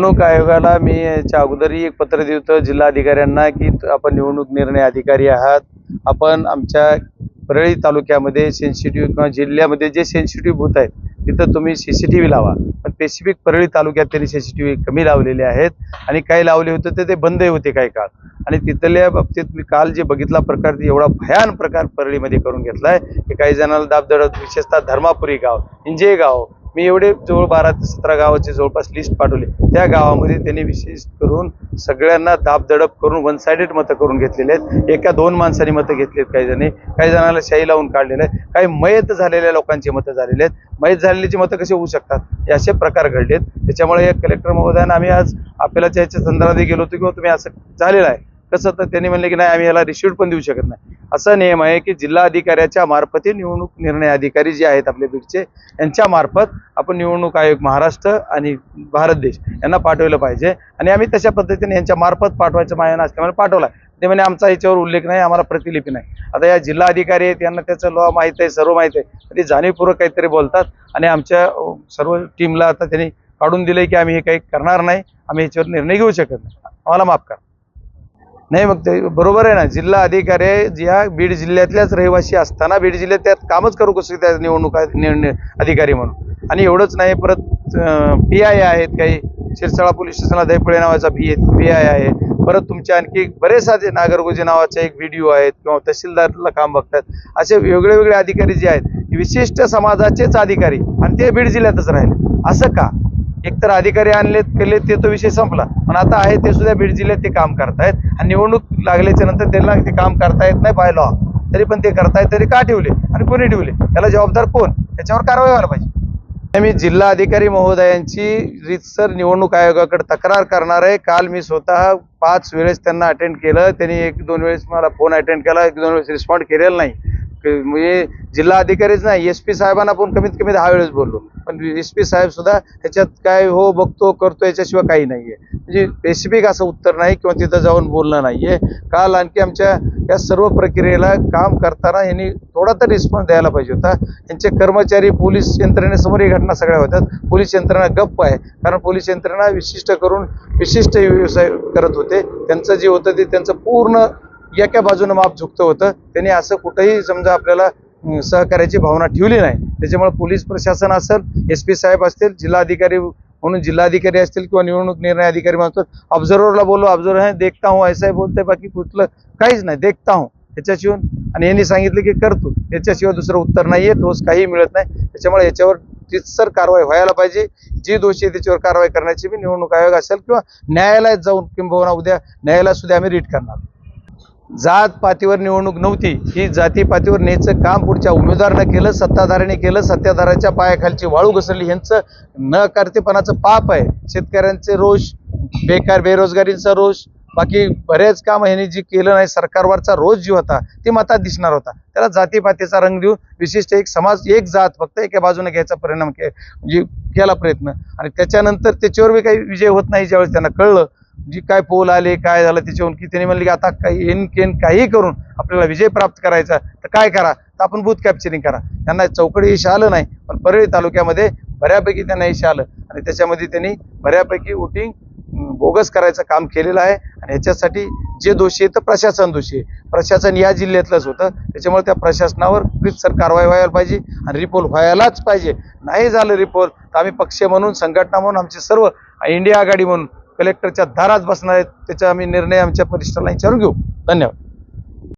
निवडणूक आयोगाला मी याच्या अगोदरही एक पत्र दिलं होतं जिल्हाधिकाऱ्यांना की आपण निवडणूक निर्णय अधिकारी आहात. आपण आमच्या परळी तालुक्यामध्ये सेन्सिटिव्ह किंवा जिल्ह्यामध्ये जे सेन्सिटिव्ह भूत आहेत तिथं तुम्ही सी सी टी व्ही लावा. पण स्पेसिफिक परळी तालुक्यात त्यांनी सी सी टी व्ही कमी लावलेले आहेत आणि काही लावले होते तर ते बंदही होते काही काळ. आणि तिथल्या बाबतीत मी काल जे बघितला प्रकार एवढा भयान प्रकार परळीमध्ये करून घेतलाय की काही जणांना दाबदडत विशेषतः धर्मापुरी गाव इंजे गाव मी एवढे जवळ बारा ते सतरा गावाची जवळपास लिस्ट पाठवली. त्या गावामध्ये त्यांनी विशेष करून सगळ्यांना दाबदडप करून वन साइडेड मतं करून घेतलेले आहेत. एका दोन माणसांनी मतं घेतली आहेत काही जणी. काही जणांना शाई लावून काढलेलं आहे. काही मयत झालेल्या लोकांची मतं झालेली आहेत. मयत झालेल्याची मतं कशी होऊ शकतात? हे असे प्रकार घडलेत. त्याच्यामुळे या कलेक्टर महोदयानं आम्ही आज आपल्याला याच्या संदर्भात गेलो होतो किंवा तुम्ही असं झालेलं आहे. कसं तर त्यांनी म्हणले की नाही आम्ही याला रिसिट पण देऊ शकत नाही. असा नियम आहे की जिल्हा अधिकाऱ्याच्या मार्फत निवडणूक निर्णय अधिकारी जे आहेत आपले बीडचे यांच्या मार्फत आपण निवडणूक आयोग महाराष्ट्र आणि भारत देश यांना पाठवलं पाहिजे. आणि आम्ही तशा पद्धतीने यांच्या मार्फत पाठवायचं मायना असल्यामुळे पाठवला. ते म्हणे आमचा याच्यावर उल्लेख नाही आम्हाला प्रतिलिपी नाही. आता या जिल्हा अधिकारी आहेत यांना त्याचं लॉ माहीत आहे सर्व माहीत आहे. ते जाणीवपूर्वक काहीतरी बोलतात आणि आमच्या सर्व टीमला आता त्यांनी काढून दिले की आम्ही हे काही करणार नाही आम्ही याच्यावर निर्णय घेऊ शकत नाही. आम्हाला माफ करा. नाही मग ते बरोबर आहे ना. जिल्हा अधिकारी ज्या बीड जिल्ह्यातल्याच रहिवासी असताना बीड जिल्ह्यात त्यात कामच करू कसं त्या निवडणुका अधिकारी म्हणून. आणि एवढंच नाही परत पी आय आहेत काही. शिरसाळा पोलीस स्टेशनला दैपळे नावाचा पी पी आय आहे. परत तुमच्या आणखी बरेच साधे नागरगोजे नावाचे एक व्हिडिओ आहेत किंवा तहसीलदारला काम बघतात. असे वेगळे वेगळे अधिकारी जे आहेत विशिष्ट समाजाचेच अधिकारी आणि ते बीड जिल्ह्यातच राहिले. असं का? एकतर अधिकारी आणलेत केले ते तो विषय संपला. पण आता आहे ते सुद्धा बीड जिल्ह्यात ते काम करतायत. आणि निवडणूक लागल्याच्या नंतर त्यांना ते काम करता येत नाही बाय लॉ तरी पण ते करतायत तरी का ठेवले? आणि कोणी ठेवले? त्याला जबाबदार कोण? त्याच्यावर कारवाई व्हायला पाहिजे. मी जिल्हा अधिकारी महोदयांची रितसर निवडणूक आयोगाकडे तक्रार करणार आहे. काल मी स्वतः पाच वेळेस त्यांना अटेंड केलं. त्यांनी एक दोन वेळेस मला फोन अटेंड केला. एक दोन वेळेस रिस्पॉन्ड केलेला नाही. म्हणजे जिल्हा अधिकारीच नाही एस पी साहेबांना पण कमीत कमी दहा वेळेस बोललो. पण एस पी साहेब सुद्धा ह्याच्यात काय हो बघतो करतो याच्याशिवाय काही नाही आहे म्हणजे स्पेसिफिक असं उत्तर नाही किंवा तिथं जाऊन बोलणं नाही आहे काल आणखी आमच्या या सर्व प्रक्रियेला काम करताना यांनी थोडा तर रिस्पॉन्स द्यायला पाहिजे होता. यांचे कर्मचारी पोलीस यंत्रणेसमोर ही घटना सगळ्या होतात पोलीस यंत्रणा गप्प आहे. कारण पोलीस यंत्रणा विशिष्ट करून विशिष्ट व्यवसाय करत होते. त्यांचं जे होतं ते त्यांचं पूर्ण एका बाजूनं माप झुकतं होतं. त्यांनी असं कुठंही समजा आपल्याला सहकार्याची भावना ठेवली नाही. त्याच्यामुळे पोलीस प्रशासन असेल एस पी साहेब असतील जिल्हाधिकारी म्हणून जिल्हाधिकारी असतील किंवा निवडणूक निर्णय अधिकारी म्हणतो ऑब्झर्वरला बोललो ऑब्झर्वर है देखता हूँ ऐसा ही बोलते बाकी कुठलं काहीच नाही. देखता हूँ याच्याशिवाय. आणि यांनी सांगितलं की करतो. याच्याशिवाय दुसरं उत्तर नाही आहे ठोस काही मिळत नाही. त्याच्यामुळे याच्यावर तिथसर कारवाई व्हायला पाहिजे. जी दोषी आहे त्याच्यावर कारवाई करण्याची मी निवडणूक आयोग असेल किंवा न्यायालयात जाऊन किंबहुना उद्या न्यायालयात सुद्धा आम्ही रीट करणार. जात पातीवर निवडणूक नव्हती. ही जाती पातीवर न्यायचं काम पुढच्या उमेदवारानं केलं सत्ताधाऱ्याने केलं सत्ताधाऱ्याच्या पायाखालची वाळू घसरली. ह्यांचं न करतेपणाचं पाप आहे. शेतकऱ्यांचे रोष बेकार बेरोजगारीचा रोष बाकी बरेच काम ह्यांनी जी केलं नाही सरकारवरचा रोज जी होता ती मतात दिसणार होता. त्याला जातीपातीचा रंग देऊन विशिष्ट एक समाज एक जात फक्त एका बाजूने घ्यायचा परिणाम के म्हणजे केला प्रयत्न. आणि त्याच्यानंतर त्याच्यावर बी काही विजय होत नाही ज्यावेळेस त्यांना कळलं जी काय पोल आले काय झालं त्याच्यावरून की त्यांनी म्हणले की आता काही एन केन काही करून आपल्याला विजय प्राप्त करायचा तर काय करा? तर आपण बूथ कॅप्चरिंग करा. त्यांना चौकडी यश आलं नाही पण परळी तालुक्यामध्ये बऱ्यापैकी त्यांना यश आलं. आणि त्याच्यामध्ये त्यांनी बऱ्यापैकी वोटिंग बोगस करायचं काम केलेलं आहे. आणि ह्याच्यासाठी जे दोषी आहे तर प्रशासन दोषी आहे. प्रशासन या जिल्ह्यातलंच होतं. त्याच्यामुळे त्या प्रशासनावर सर कारवाई व्हायला पाहिजे आणि रिपोल व्हायलाच पाहिजे. नाही झालं रिपोल तर आम्ही पक्ष म्हणून संघटना म्हणून आमचे सर्व इंडिया आघाडी म्हणून कलेक्टरच्या दारात बसणार आहेत त्याचा आम्ही निर्णय आमच्या परिसराला विचारून घेऊ. धन्यवाद.